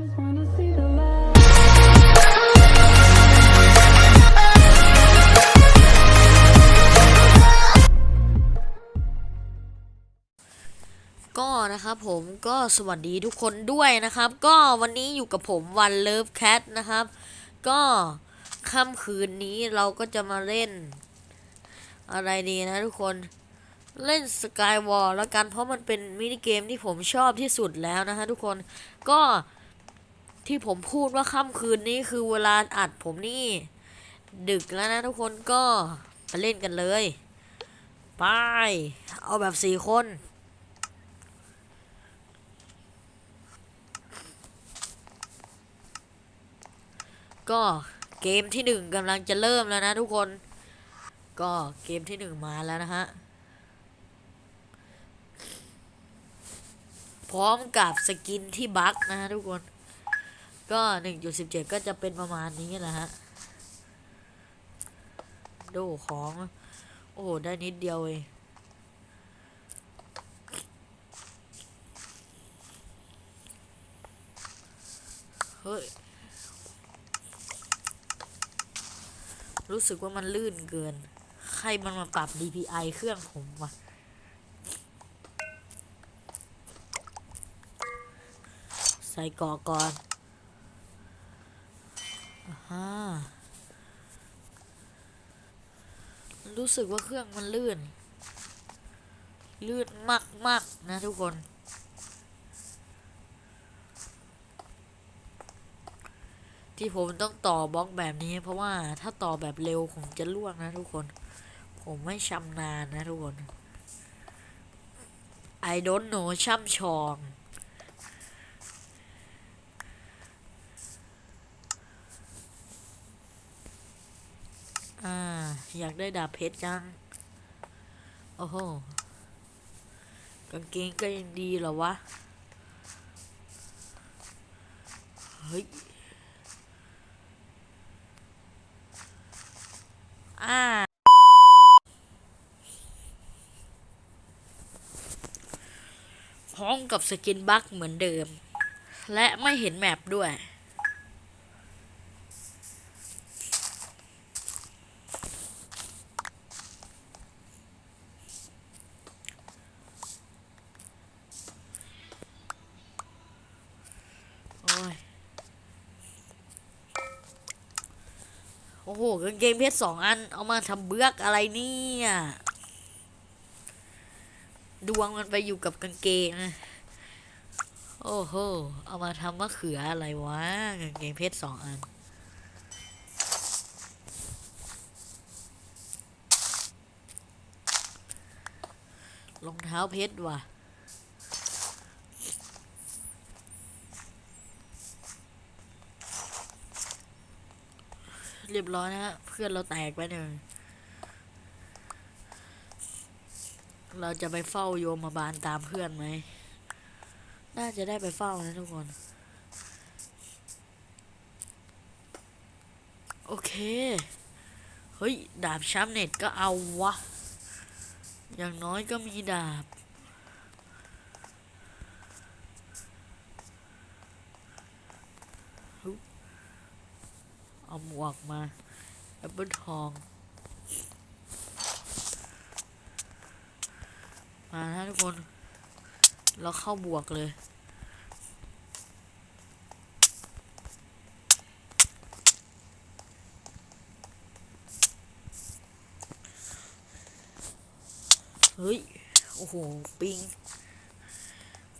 ก็นะครับผมก็สวัสดีทุกคนด้วยนะครับ ก็วันนี้อยู่กับผมวันเลิฟแคทนะครับ ก็ค่ำคืนนี้เราก็จะมาเล่น อะไรดีนะทุกคนเล่นสกายวอลแล้วกันเพราะมันเป็นมินิเกมที่ผมชอบที่สุดแล้วนะฮะทุกคนก็ ที่ผมพูดว่าค่ำคืนนี้คือเวลาอัดผมนี่ ดึกแล้วนะทุกคนก็ไปเล่นกันเลย ไป เอาแบบสี่คน ก็เกมที่หนึ่งกำลังจะเริ่มแล้วนะทุกคน ก็เกมที่หนึ่งมาแล้วนะฮะ พร้อมกับสกินที่บั๊กนะฮะทุกคน ก็หนึ่งจุดสิบเจ็ดก็จะเป็นประมาณนี้แหละฮะ ดูของ โอ้โหได้นิดเดียวเองเฮ้ย รู้สึกว่ามันลื่นเกิน ใครมันมาปรับ DPI เครื่องผมวะใส่กอก่อน อ่า รู้สึกว่าเครื่องมันลื่น ลื่นมากๆนะทุกคน ที่ผมต้องต่อบล็อกแบบนี้ เพราะว่าถ้าต่อแบบเร็วผมจะล่วงนะทุกคน ผมไม่ชำนาญนะทุกคน I don't know ช่ำชอง อ่า อยากได้ดาบเพชรจัง โอ้โห กางเกงก็ยังดีเหรอวะ เฮ้ย อ่า พร้อมกับสกินบัคเหมือนเดิม และไม่เห็นแมปด้วย โอ้ย โอ้โหกางเกงเพชรสองอัน เอามาทำเบือกอะไรเนี่ยดวงมันไปอยู่กับกางเกงนะโอ้โห เอามาทำมะเขืออะไรวะกางเกงเพชรสองอัน รองเท้าเพชรว่ะ เรียบร้อยนะฮะเพื่อนเราแตกไปหนึ่งเราจะไปเฝ้าโยมาบาลตามเพื่อนไหม น่าจะได้ไปเฝ้านะทุกคน โอเค เฮ้ย ดาบช้ำเน็ตก็เอาวะ อย่างน้อยก็มีดาบ เอา หมวกมาแอปเปิลทอง มานะทุกคน เราเข้าบวกเลย เฮ้ย โอ้โห ปิง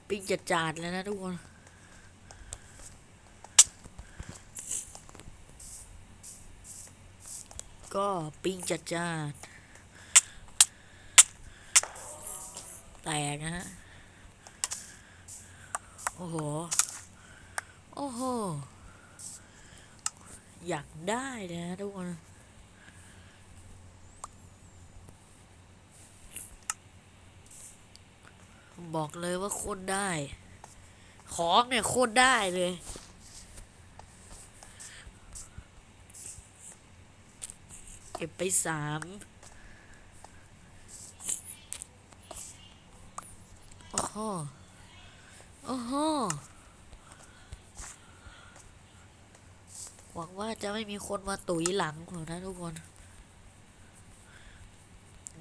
ปิงจัดจาดเลยนะทุกคน ก็ปิ้งจัดจ้านแตกนะฮะ โอ้โห โอ้โห อยากได้นะทุกคนบอกเลยว่าโคตรได้ ของเนี่ยโคตรได้เลย เก็บไปสามโอ้โหโอ้โหหวังว่าจะไม่มีคนมาตุ๋ยหลังผมนะทุกคน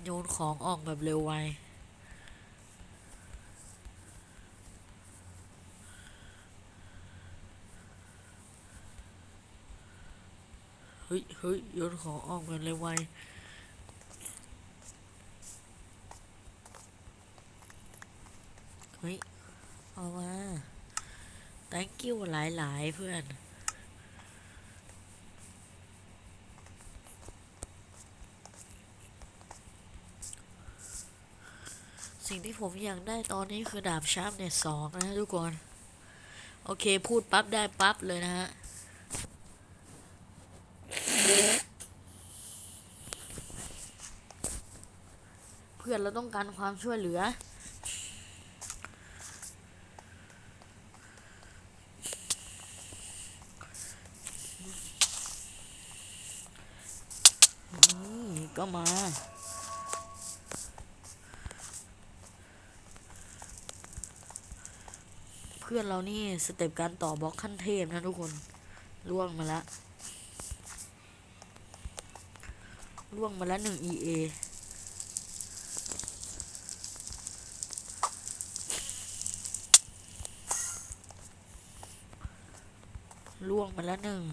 โยนของออกแบบเร็วไว ฮ้ยเฮ้ยยนของออกแบบเร็วไวเฮ้ยเอามา thank you หลายๆเพื่อนสิ่งที่ผมอยากได้ตอนนี้คือดาบชาร์ปเนี่ยสองนะทุกคน โอเคพูดปั๊บได้ปั๊บเลยนะฮะ เพื่อนเราต้องการความช่วยเหลือนี่ก็มาเพื่อนเรานี่ สเต็ปการต่อบล็อกขั้นเทพนะทุกคนล่วงมาแล้ว ล่วงมาแล้วหนึ่ง EA ล่วงมาแล้วหนึ่ง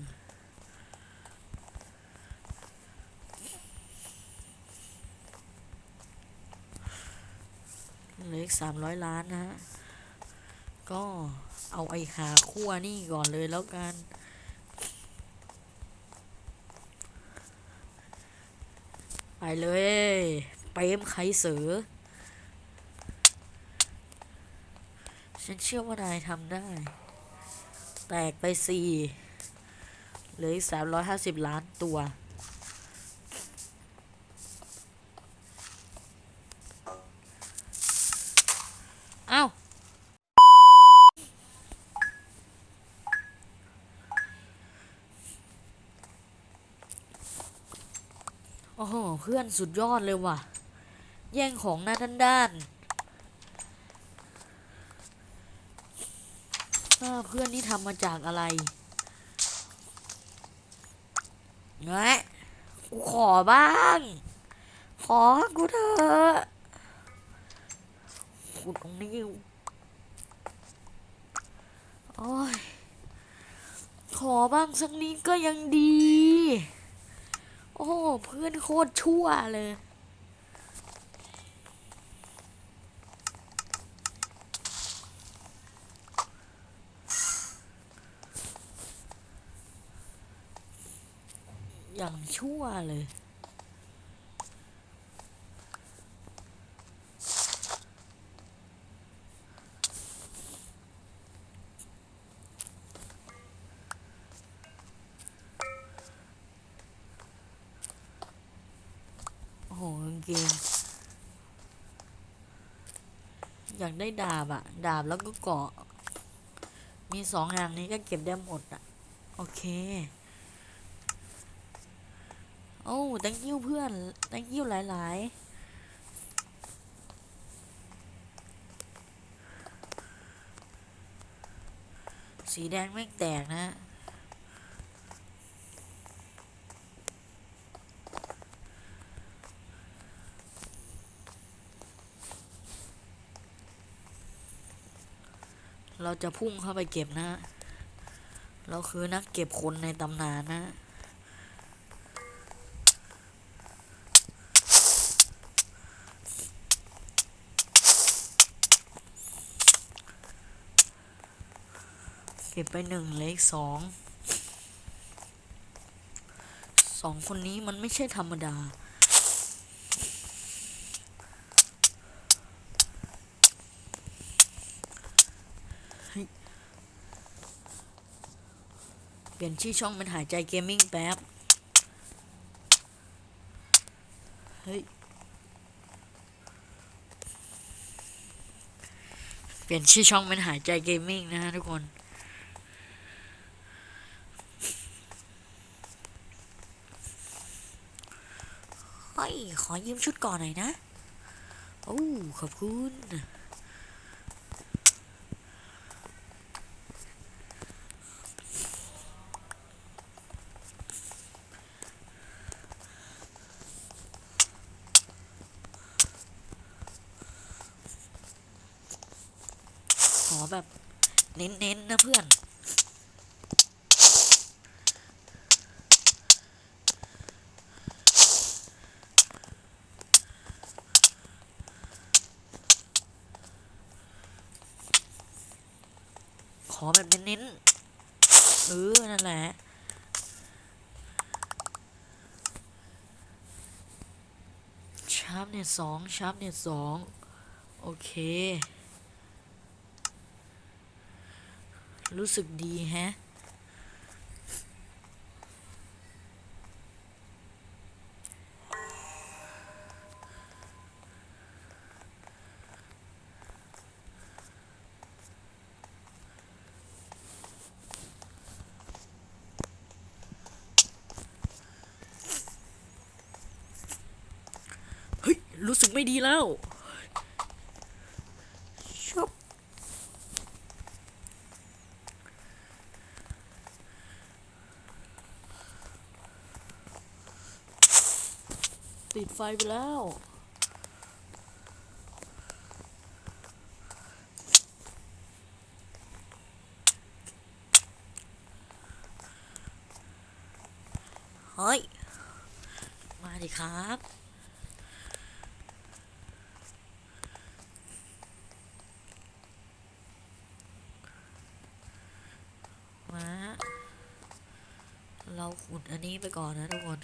เหลืออีกสามร้อยล้านนะฮะ ก็เอาไอ้หาขั้วนี่ก่อนเลยแล้วกัน ไป เลยเปมไคเสือ ฉันเชื่อว่านายทำได้ แตกไปสี่เหลืออีกสามร้อยห้าสิบล้านตัว เอ้า โอ้โห เพื่อนสุดยอดเลยว่ะ แย่งของหน้าด้านด้านๆอ้าเพื่อนนี่ทำมาจากอะไรเงี้ยกูขอบ้าง ขอกูเถอะกูตรงนี้โอ้ยขอบ้างสักนิดก็ยังดี โอ้โหเพื่อนโคตรชั่วเลย อย่างชั่วเลย โอ้โหกาง เกงอยากได้ดาบอะดาบแล้วก็เกาะ มีสองอย่างนี้ก็เก็บได้หมดอะโอเค โอ้ thank you เพื่อน thank you หลาย ๆสีแดงไม่แตกนะ เราจะพุ่งเข้าไปเก็บนะ เราคือนักเก็บคนในตำนานนะ เก็บไปหนึ่งเลขสองสองคนนี้มันไม่ใช่ธรรมดา เปลี่ยนชื่อช่องเป็นหายใจเกมมิ่งแป๊บ เฮ้ย เปลี่ยนชื่อช่องเป็นหายใจเกมมิ่งนะฮะทุกคนเฮ้ยขอยืมชุดก่อนหน่อยนะ โอ้ ขอบคุณ อแบบ เน้นๆนะเพื่อน ขอแบบเน้นๆเออ นั่นแหละชาร์ปเน็ตสองชาร์ปเน็ตสองโอเค รู้สึกดีแฮะ เฮ้ย รู้สึกไม่ดีแล้วชอบติด ไฟไปแล้ว เฮ้ย มาดิครับมาเราขุดอันนี้ไปก่อนนะทุกคน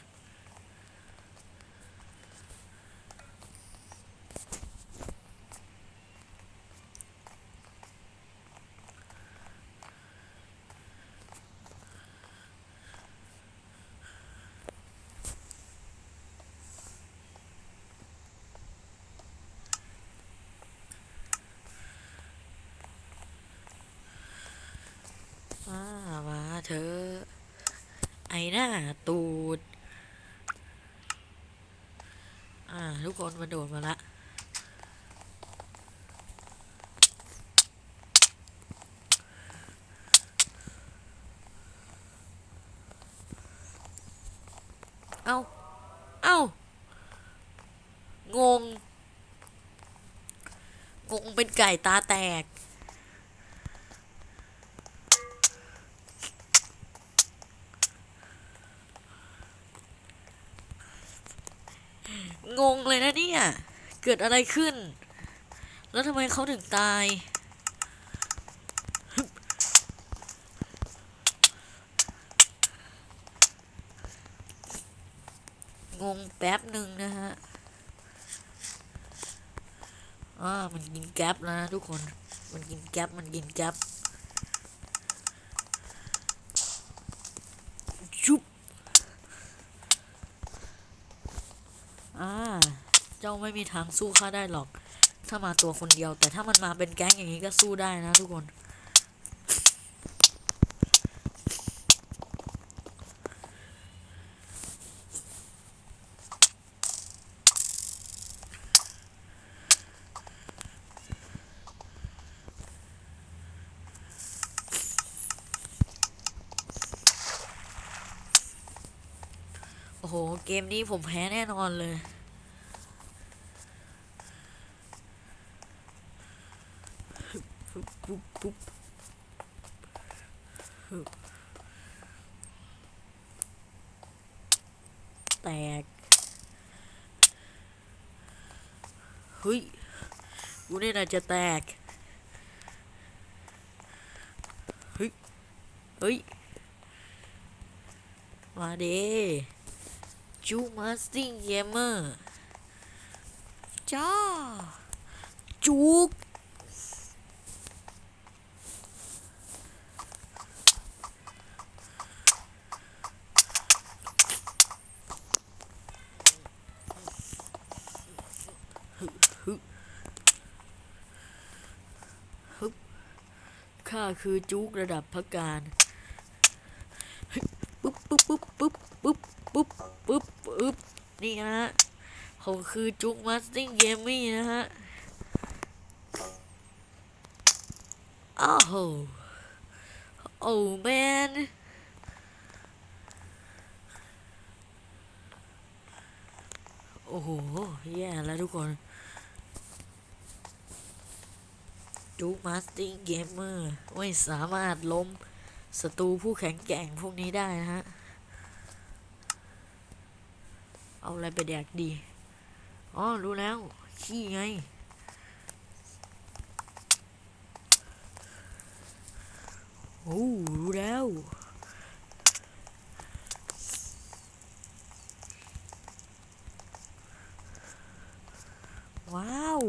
มามาเธอะไอห น้าตูด อ่า ทุกคนมาโดดมาละเอาเอางง งงเป็นไก่ตาแตก งงเลยนะเนี่ย เกิดอะไรขึ้น แล้วทำไมเขาถึงตาย งงแป๊บหนึ่งนะฮะอ่ามันกินแก๊ปแล้วนะทุกคน มันกินแก๊ปมันกินแก๊ป ชุบ อ่า เจ้าไม่มีทางสู้ข้าได้หรอก ถ้ามาตัวคนเดียว แต่ถ้ามันมาเป็นแก๊งอย่างนี้ก็สู้ได้นะทุกคน มนี้ผมแพ้แน่นอนเลย ปุ๊บปุ๊บปุ๊บแตกเฮ้ยกูเนี่ยน่าจะแตกเฮ้ยเฮ้ย มาเด้ จูมาสติงเกมเมอร์จ้าจุกข้าคือจุกระดับพักการ ปุ๊บปุ๊บปุ๊บปุ๊บ นี่นะฮะผมคือจุกมาสติ้งเกมมี่นะฮะอ้าวโหโอ้แมนโอ้โหแย่แล้วทุกคนจจูมาสติ้งเกมเมอร์ไม่สามารถล้มศัตรูผู้แข็งแกร่งพวกนี้ได้นะฮะ เอาอะไรไปแดกดี อ๋อ รู้แล้ว ขี้ไง โอ้รู้แล้ว ว้าว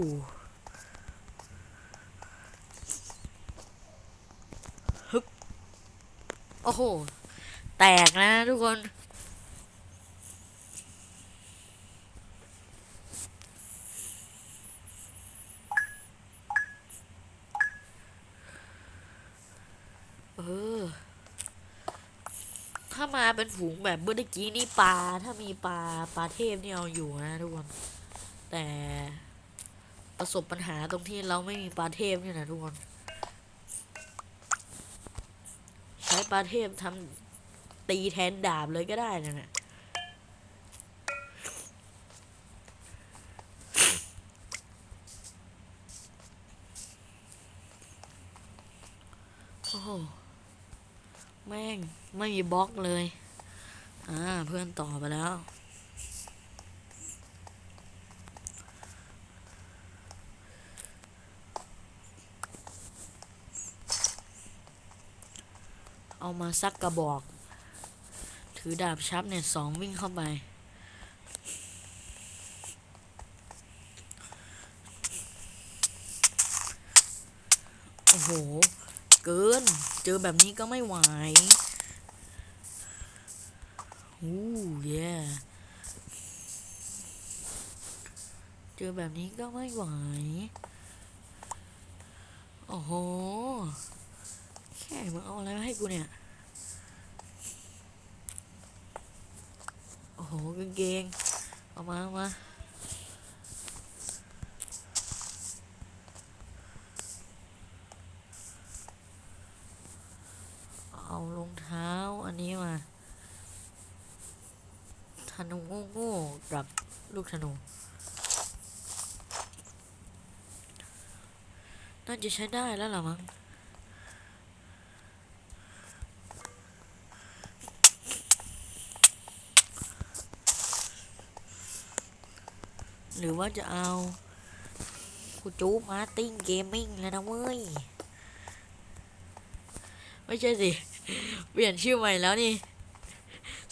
ฮึบ โอ้โห แตกนะทุกคน เออ ถ้า มาเป็นฝูงแบบเมื่อกี้นี่ปลาถ้ามีปลาปลาเทพนี่เอาอยู่นะทุกคนแต่ประสบปัญหาตรงที่เราไม่มีปลาเทพเนี่ยนะทุกคนใช้ปลาเทพทำตีแทนดาบเลยก็ได้นะเนี่ยโอ้โห แม่ง ไม่มีบล็อกเลย อ่า เพื่อนต่อไปแล้ว เอามาซักกระบอก ถือดาบชับเนี่ยสองวิ่งเข้าไปโอ้โห เกิน เจอแบบนี้ก็ไม่ไหวอู้เย่เจอแบบนี้ก็ไม่ไหว โอ้โห แค่มึงเอาอะไรมาให้กูเนี่ย โอ้โหกางเกง เอามาเอามา เอา รองเท้าอันนี้มาธนูโง่ๆกับลูกธนู น่าจะใช้ได้แล้วล่ะมั้งหรือว่าจะเอากูจูมาติ้งเกมมิ่งเลยนะเว้ย ไม่ใช่สิ เปลี่ยนชื่อใหม่แล้วนี่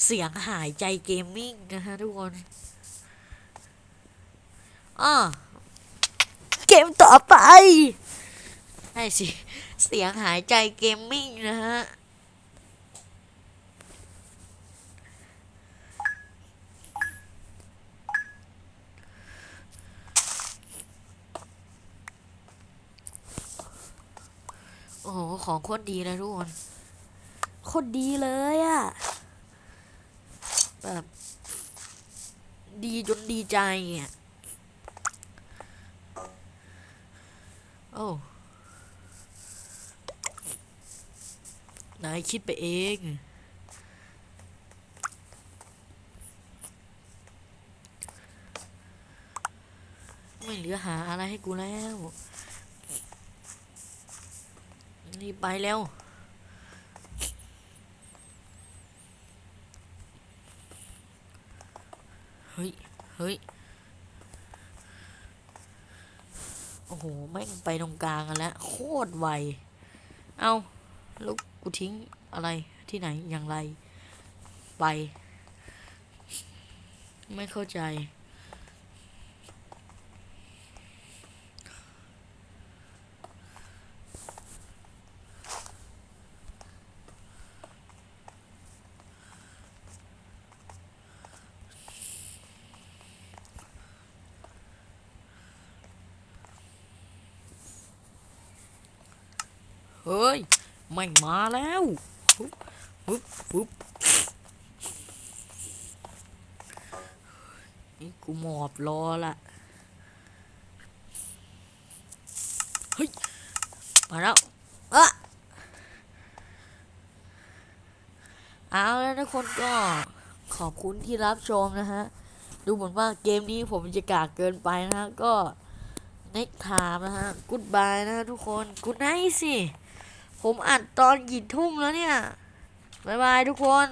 เสียงหายใจเกมมิ่งนะฮะทุกคนอ่าเกมต่อไปใช่สิ เสียงหายใจเกมมิ่งนะฮะโอ้โห ของโคตรดีเลยทุกคน โคตรดีเลยอะแบบดีจนดีใจอะโอ้นายคิดไปเองไม่เหลือหาอะไรให้กูแล้ว นี่ไปแล้ว ฮ้ย เฮ้ย โอ้โห แม่งไปตรงกลางกันแล้ว โคตรไว เอาแล้วกูทิ้งอะไรที่ไหนอย่างไร ไป ไม่เข้าใจ เฮ้ยแม่งมาแล้วปุ๊บปุ๊บปุ๊บนี่กูหมอบรอละเฮ้ย มาแล้วเอะเอาแล้วทุกคนก็ขอบคุณที่รับชมนะฮะ ดูเหมือนว่าเกมนี้ผมจะกากเกินไปนะฮะ ก็ next time นะฮะ goodbye นะฮะทุกคน good night สิ ผมอัดตอนกี่ทุ่มแล้วเนี่ย บ๊ายบายทุกคน